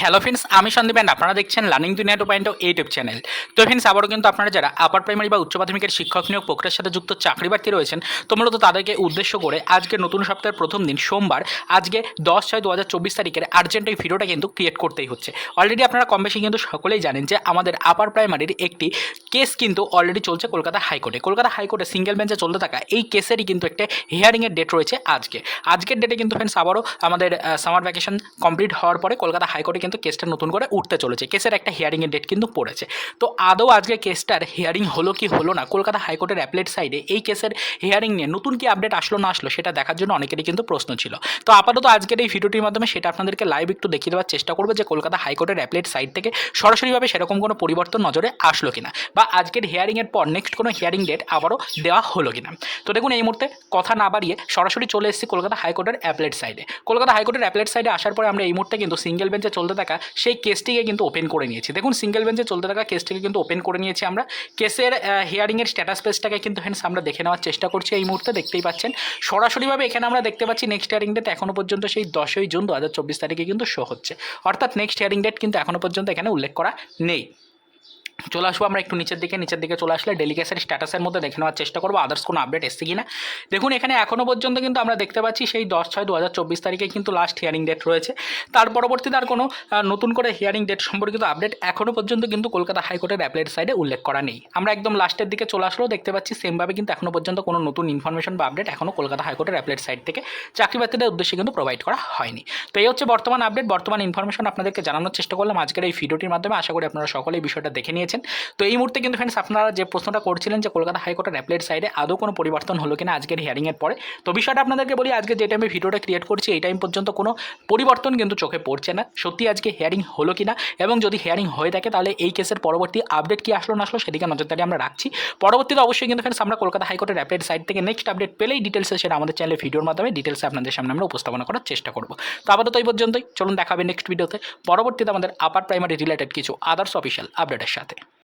Hello friends, আমি Sandeep and আপনারা দেখছেন learning Duniya two point YouTube channel তো ফ্রেন্ডস, আবারও কিন্তু আপনারা যারা আপার প্রাইমারি বা উচ্চ মাধ্যমিকের শিক্ষক নিয়োগ প্রক্রিয়ার সাথে যুক্ত চাকরি প্রার্থী রয়েছেন, তো মূলত তাদেরকে উদ্দেশ্য করে আজকে নতুন সপ্তাহের প্রথম দিন, সোমবার, আজকে দশ ছয় দু হাজার চব্বিশ তারিখের আর্জেন্ট এই ভিডিওটা কিন্তু ক্রিয়েট করতেই হচ্ছে। অলরেডি আপনারা কম বেশি কিন্তু সকলেই জানেন যে আমাদের আপার প্রাইমারির একটি কেস কিন্তু অলরেডি চলছে কলকাতা হাইকোর্টে। কলকাতা হাইকোর্টে সিঙ্গেল বেঞ্চে চলতে থাকা এই কেসেরই কিন্তু একটা হিয়ারিংয়ের ডেট রয়েছে আজকে। আজকের ডেটে কিন্তু ফ্রেন্ডস, আবারও আমাদের সামার ভ্যাকেশন কমপ্লিট হওয়ার পরে কলকাতা হাইকোর্টে কিন্তু কেসটা নতুন করে উঠতে চলেছে। কেসের একটা হিয়ারিংয়ের ডেট কিন্তু পড়েছে। তো আদৌ আজকে কেসটার হিয়ারিং হলো কি হলো না, কলকাতা হাইকোর্টের অ্যাপলেট সাইডে এই কেসের হিয়ারিং নিয়ে নতুন কি আপডেট আসলো না আসলো সেটা দেখার জন্য অনেকেরই কিন্তু প্রশ্ন ছিল। তো আপাতত আজকের এই ভিডিওটির মাধ্যমে সেটা আপনাদেরকে লাইভ একটু দেখিয়ে দেওয়ার চেষ্টা করব যে কলকাতা হাইকোর্টের অ্যাপলেট সাইড থেকে সরাসরিভাবে সেরকম কোনো পরিবর্তন নজরে আসলো কিনা বা আজকের হিয়ারিংয়ের পর নেক্সট কোনো হিয়ারিং ডেট আবারও দেওয়া হলো কিনা। তো দেখুন, এই মুহূর্তে কথা না বাড়িয়ে সরাসরি চলে এসেছি কলকাতা হাইকোর্টের অ্যাপলেট সাইডে কলকাতা হাইকোর্টের অ্যাপলেট সাইডে আসার পরে আমরা এই মুহূর্তে কিন্তু সিঙ্গেল বেঞ্চে চলতে থাকা, সেই কেসটিকে কিন্তু ওপেন করে নিয়েছি। দেখুন সিঙ্গেল বেঞ্চে চলতে থাকা কেসটিকে কিন্তু ওপেন করে নিয়েছি আমরা। কেসের হিয়ারিংয়ের স্ট্যাটাস পেজটাকে কিন্তু হ্যান্স আমরা দেখে নেওয়ার চেষ্টা করছি এই মুহূর্তে, দেখতেই পাচ্ছেন। সরাসরিভাবে এখানে আমরা দেখতে পাচ্ছি নেক্সট হিয়ারিং ডেট এখনও পর্যন্ত সেই দশই জুন দু হাজার চব্বিশ তারিখে কিন্তু শো হচ্ছে। অর্থাৎ নেক্সট হিয়ারিং ডেট কিন্তু এখনও পর্যন্ত এখানে উল্লেখ করা নেই। চলে আসব। আমরা একটু নিচের দিকে নিচের দিকে চলে আসলে ডেলিগেসের স্ট্যাটাসের মধ্যে দেখে নেওয়ার চেষ্টা করব। আদার্স কোনো আপডেট এসছে কিনা? দেখুন, এখানে এখনও পর্যন্ত কিন্তু আমরা দেখতে পাচ্ছি সেই দশ ছয় দু তারিখে কিন্তু লাস্ট হিয়ারিং ডেট রয়েছে। তার পরবর্তীতে আর কোনো নতুন করে হিয়ারিং ডেট সম্পর্কিত আপডেট এখনও পর্যন্ত কিন্তু কলকাতা হাইকোর্টের অ্যাপলেট সাইডে উল্লেখ করা নেই। আমরা একদম লাস্টের দিকে চলে আসলেও দেখতে পাচ্ছি সেমভাবে কিন্তু এখনও পর্যন্ত কোনো নতুন ইনফরমেশন বা আপডেট এখনও কলকাতা হাইকোর্টের অ্যাপলেট সাইড থেকে চাকরি প্রার্থীদের উদ্দেশ্যে কিন্তু প্রোভাইড করা হয়নি। তো এই হচ্ছে বর্তমান আপডেট বর্তমান ইনফরমেশন আপনাদেরকে জানানোর চেষ্টা করলাম। আজকের এই ভিডিওটির মাধ্যমে আশা করি আপনারা সকলেই বিষয়টা দেখে নিয়েছেন। তো এই মুহূর্তে কিন্তু ফ্রেন্ডস আপনারা যে প্রশ্নটা করছিলেন যে কলকাতা হাইকোর্টের অ্যাপলেট সাইডে আদৌ কোনো পরিবর্তন হলো কিনা আজকের হিয়ারিংয়ের পরে, তো বিষয়টা আপনাদেরকে বলি, আজকে যে টাইমে ভিডিওটা ক্রিয়েট করছি, এই টাইম পর্যন্ত কোনো পরিবর্তন কিন্তু চোখে পড়ছে না। সত্যি আজকে হিয়ারিং হলো কিনা এবং যদি হিয়ারিং হয়ে থাকে তাহলে এই কেসের পরবর্তী আপডেট কি আসলো না আসলো সেদিকে নজরদারি আমরা রাখছি। পরবর্তীতে অবশ্যই কিন্তু ফ্রেন্ডস আমরা কলকাতা হাইকোর্টের অ্যাপলেট সাইড থেকে নেক্সট আপডেট পেলেই ডিটেলসে সেটা আমাদের চ্যানেলে ভিডিওর মাধ্যমে ডিটেলসে আপনাদের সামনে আমরা উপস্থাপনা করার চেষ্টা করব। তো আপাতত এই পর্যন্তই, চলুন দেখাবে নেক্সট ভিডিওতে পরবর্তীতে আমাদের আপার প্রাইমারি রিলেটেড কিছু আদার্স অফিসিয়াল আপডেটের সাথে।